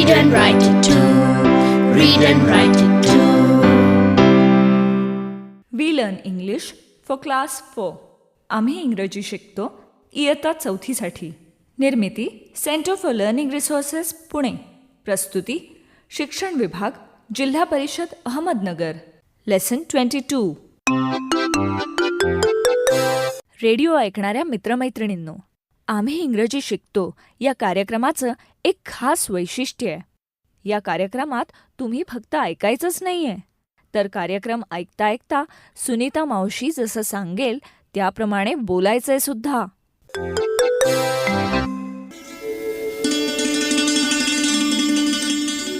Read and write it too. Read and write it too. We learn English for class four आम्ही इंग्रजी शिकतो. इयत्ता चौथीसाठी. निर्मिती centre for learning resources Pune. प्रस्तुती शिक्षण विभाग जिल्हा परिषद Ahmednagar. Lesson twenty two radio ऐकणाऱ्या मित्रमैत्रिणींनो आम्ही इंग्रजी शिकतो. या कार्यक्रमाचं एक खास वैशिष्ट्य आहे. या कार्यक्रमात तुम्ही फक्त ऐकायचंच नाही आहे तर कार्यक्रम ऐकता ऐकता सुनीता मावशी जसं सांगेल त्याप्रमाणे बोलायचंय सुद्धा.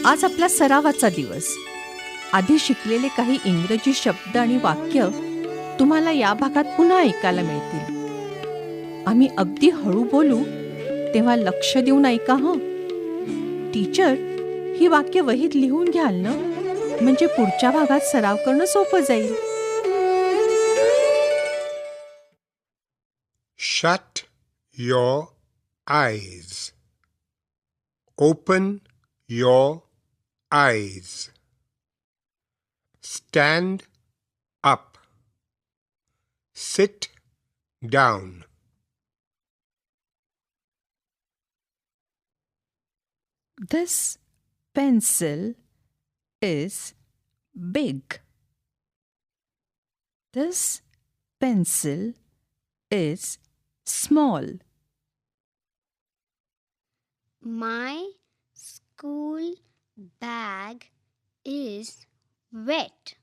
आज आपला सरावाचा दिवस. आधी शिकलेले काही इंग्रजी शब्द आणि वाक्य तुम्हाला या भागात पुन्हा ऐकायला मिळतील. आम्ही अगदी हळू बोलू तेव्हा लक्ष देऊन ऐका हं टीचर ही वाक्य वहीत लिहून घ्याल ना म्हणजे पुढच्या भागात सराव करणं सोपं जाईल Shut your eyes. Open your eyes. Stand up. Sit down. This pencil is big. This pencil is small. My school bag is wet.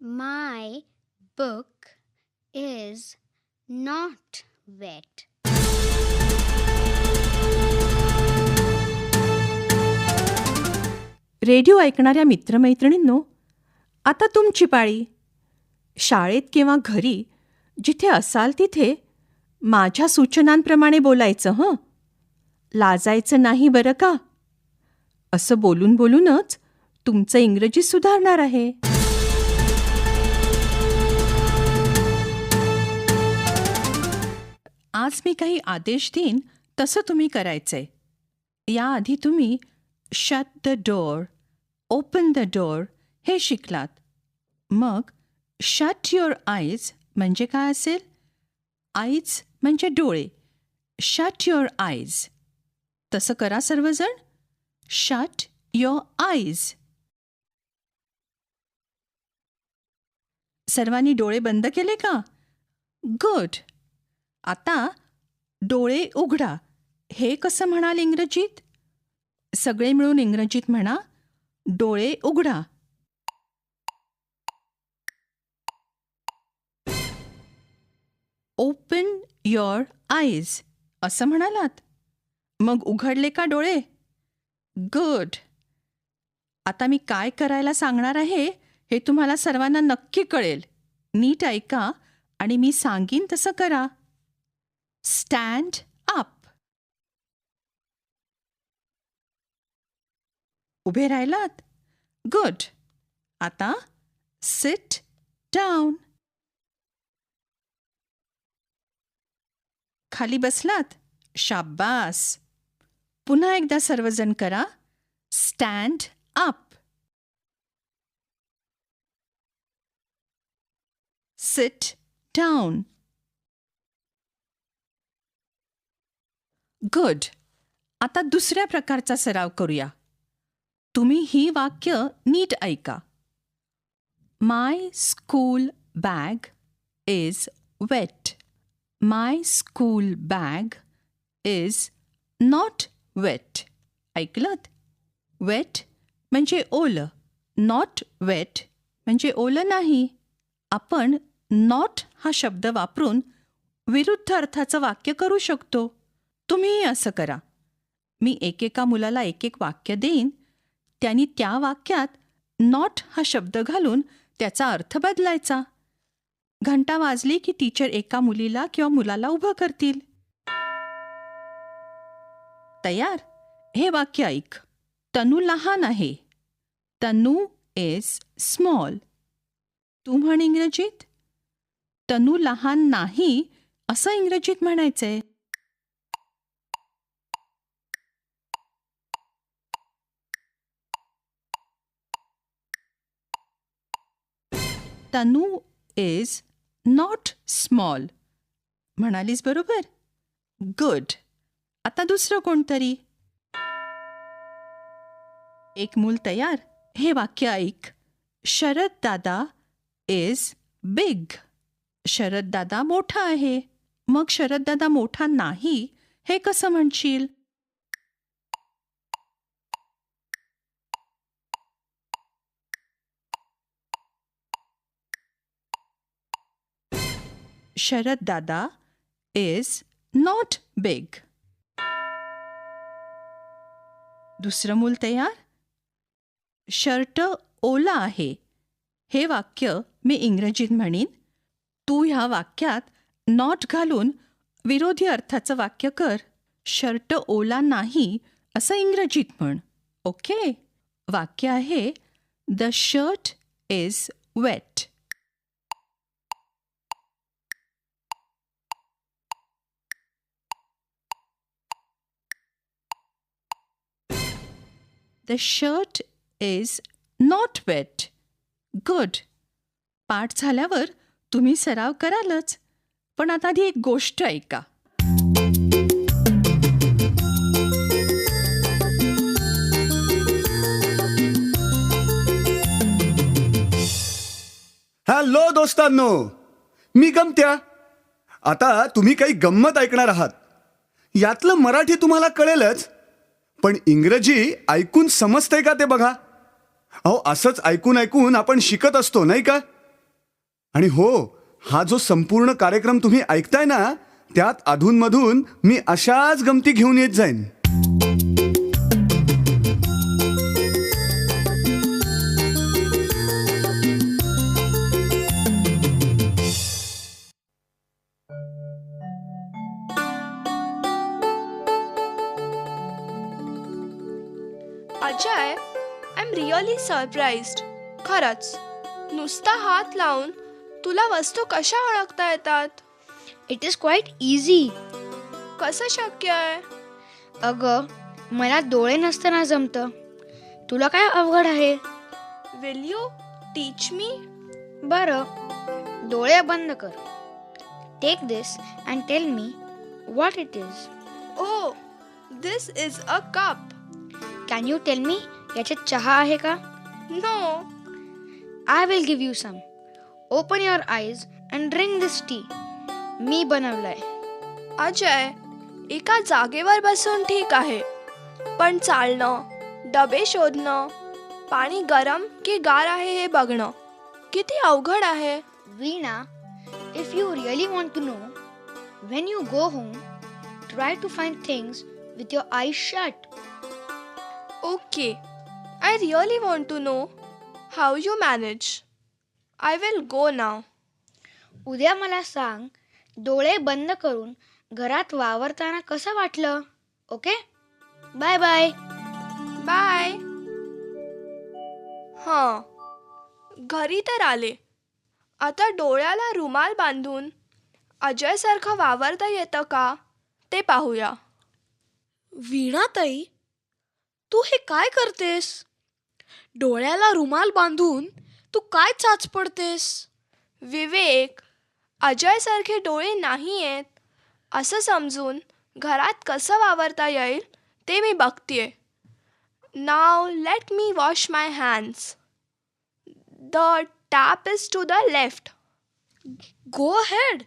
My book is not wet. Radio ऐकणाऱ्या मित्रमैत्रिणींनो आता तुमची पाळी. शाळेत किंवा घरी जिथे असाल तिथे माझ्या सूचनांप्रमाणे बोलायचं हं? लाजायचं नाही बरं का? असं बोलून बोलूनच तुमचं इंग्रजी सुधारणार आहे. आज मी काही आदेश देईन तसं तुम्ही करायचंय. याआधी तुम्ही shut the door open the door हे शिकलात. मग शट युअर आईज म्हणजे काय असेल? आईज म्हणजे डोळे. शट युअर आईज तसं करा सर्वजण. शट युअर आईज सर्वांनी डोळे बंद केले का? गुड आता डोळे उघडा. हे कसं म्हणाल इंग्रजीत? सगळे मिळून इंग्रजीत म्हणा. डोळे उघडा. ओपन युअर आईज असं म्हणालात. मग उघडले का डोळे? गुड आता मी काय करायला सांगणार आहे हे तुम्हाला सर्वांना नक्की कळेल. नीट ऐका आणि मी सांगीन तसं करा. स्टँड अप उभे राहिलात. गुड आता सिट डाऊन खाली बसलात? शाब्बास. पुन्हा एकदा सर्वजण करा. Stand up sit down good आता दुसऱ्या प्रकारचा सराव करूया. तुम्ही ही वाक्य नीट ऐका. My school bag is wet my school bag is not wet ऐकलत? Wet म्हणजे ओलं. नॉट वेट म्हणजे ओलं नाही. आपण नॉट हा शब्द वापरून विरुद्ध अर्थाचं वाक्य करू शकतो. तुम्हीही असं करा. मी एकेका मुलाला एक एक वाक्य देईन त्यांनी त्या वाक्यात नॉट हा शब्द घालून त्याचा अर्थ बदलायचा. घंटा वाजली की टीचर एका मुलीला किंवा मुलाला उभं करतील. तयार हे वाक्य ऐक. तनू लहान आहे. तनू इज स्मॉल तू म्हण इंग्रजीत? तनू लहान नाही असं इंग्रजीत म्हणायचंय. तनू इज नॉट स्मॉल म्हणालीस बरोबर? गुड आता दुसरं कोणतरी? एक मूल तयार. हे वाक्य ऐक. शरद दादा इज बिग शरद दादा मोठा आहे. मग शरद दादा मोठा नाही हे कसं म्हणशील? शरद दादा इज नॉट बिग दुसरं मूल तयार? शर्ट ओला आहे. हे वाक्य मी इंग्रजीत म्हणीन. तू ह्या वाक्यात नॉट घालून विरोधी अर्थाचं वाक्य कर. शर्ट ओला नाही असं इंग्रजीत म्हण. ओके? वाक्य आहे the shirt is wet the shirt is not wet good पाठ झाल्यावर तुम्ही सराव करालच. पण आता आधी एक गोष्ट ऐका. हॅलो दोस्तांनो मी गमत्या. आता तुम्ही काही गंमत ऐकणार आहात. यातलं मराठी तुम्हाला कळेलच. पण इंग्रजी ऐकून समजतंय का ते बघा? अहो असंच ऐकून ऐकून आपण शिकत असतो नाही का? आणि हो हा जो संपूर्ण कार्यक्रम तुम्ही ऐकताय ना त्यात अधूनमधून मी अशाच गमती घेऊन येत जाईन. एम रिअली सरप्राइज्ड खरंच. नुसता हात लावून तुला वस्तू कशा ओळखता येतात? इट इज क्वाईट इझी कसं शक्य आहे? अगं मला डोळे नसताना जमतं. तुला काय अवघड आहे? विल यू टीच मी बरं. डोळे बंद कर. Take this and tell me what it is oh this is a cup can you tell me याच्यात चहा आहे का? No I will give you some open your eyes and drink this tea मी बनवलंय. अजय एका जागेवर बसून ठीक आहे. पण चालणं डबे शोधणं पाणी गरम की गार आहे हे बघणं किती अवघड आहे. Veena, if you really want to know, when you go home, try to find things with your eyes shut. Okay I really want to know how you manage I will go now उद्या मला सांग डोळे बंद करून घरात वावरताना कसं वाटलं? ओके? Bye bye. बाय. हां. घरी तर आले. आता डोळ्याला रुमाल बांधून अजयसारखं वावरता येतं का ते पाहूया. वीणाताई तू हे काय करतेस? डोळ्याला रुमाल बांधून तू काय चाच पडतेस? विवेक अजयसारखे डोळे नाही आहेत असं समजून घरात कसं वावरता येईल ते मी बघतीये. Now let me wash my hands the tap is to the left go head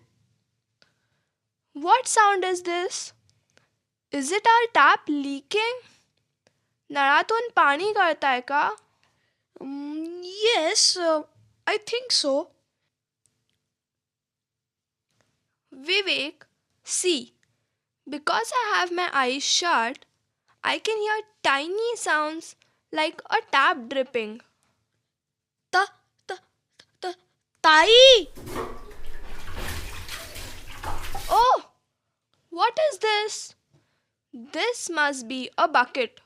what sound is this is it our tap leaking नळातून पाणी गळताय का? Um, yes, uh, I think so. Vivek, see, because I have my eyes shut, I can hear tiny sounds like a tap dripping. Ta ta ta tai. Oh, what is this? This must be a bucket.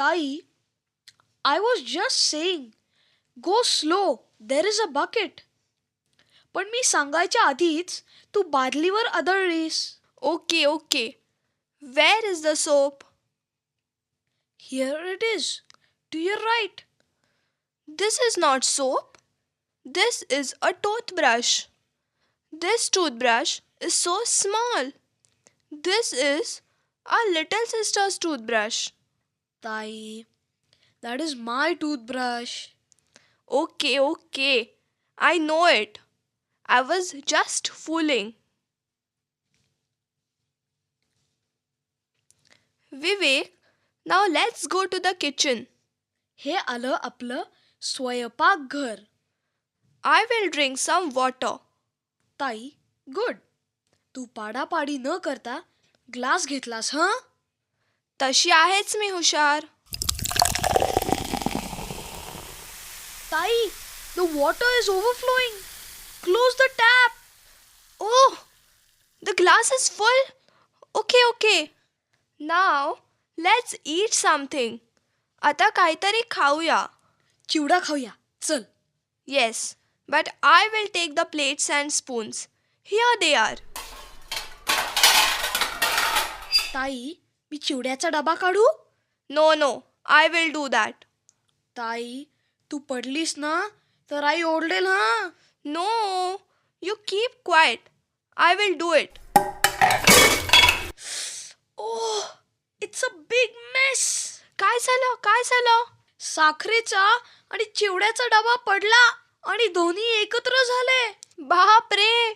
ताई I was just saying go slow there is a bucket पण मी सांगायच्या आधीच तू बादलीवर आदळलीस okay okay where is the soap here it is to your right This is not soap. This is a toothbrush. This toothbrush is so small. This is our little sister's toothbrush. ताई that is my toothbrush okay okay I know it I was just fooling Vivek now let's go to the kitchen हे आलं आपलं स्वयंपाकघर I will drink some water ताई good तू पाडापाडी न करता ग्लास घेतलास हां? तशी आहेच मी हुशार. ताई the water is overflowing close the tap oh the glass is full okay okay now let's eat something आता काहीतरी खाऊया. चिवडा खाऊया. चल. Yes but I will take the plates and spoons here they are ताई मी चिवड्याचा डबा काढू? No, no, I will do that. ताई तू पडलीस ना तर आई ओरडेल हा? No, you keep quiet. I will do it. Oh it's a big mess काय झालं? काय झालं? साखरेचा आणि चिवड्याचा डबा पडला आणि दोन्ही एकत्र झाले. बाप रे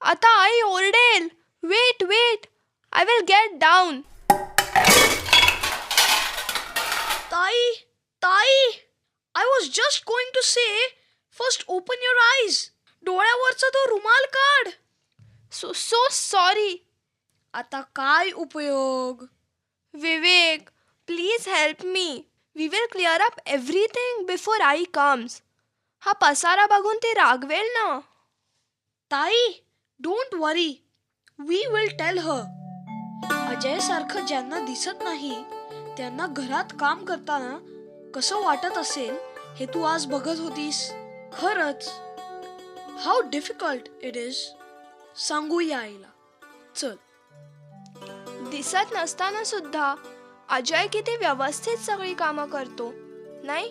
आता आई ओरडेल. Wait wait I will get down ताई ताई I was just going to say first open your eyes डोळ्यावरचा तो रुमाल काढ. सो सो सॉरी आता काय उपयोग? Vivek please help me we will clear up everything before I comes हा पसारा बघून ते रागवेल ना. ताई don't worry we will tell her Ajay सारखं ज्यांना दिसत नाही त्यांना घरात काम करताना कसं वाटत असेल हे तू आज बघत होतीस? खरंच. हाऊ डिफिकल्ट इट इज सांगूया आईला. चल. दिसत नसताना सुद्धा अजय किती व्यवस्थित सगळी कामं करतो नाही?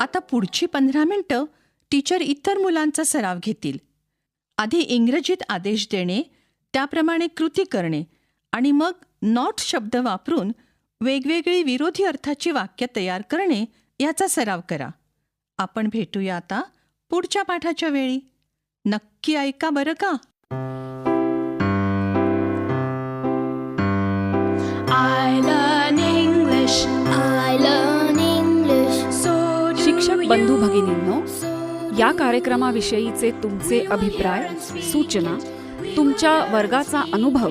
आता पुढची पंधरा मिनिटं टीचर इतर मुलांचा सराव घेतील. आधी इंग्रजीत आदेश देणे त्याप्रमाणे कृती करणे आणि मग नॉट शब्द वापरून वेगवेगळी विरोधी अर्थाची वाक्य तयार करणे याचा सराव करा. आपण भेटूया आता पुढच्या पाठाच्या वेळी. नक्की ऐका बरं का? शिक्षक बंधू. भगिनींनो या कार्यक्रमाविषयीचे तुमचे अभिप्राय सूचना तुमच्या वर्गाचा अनुभव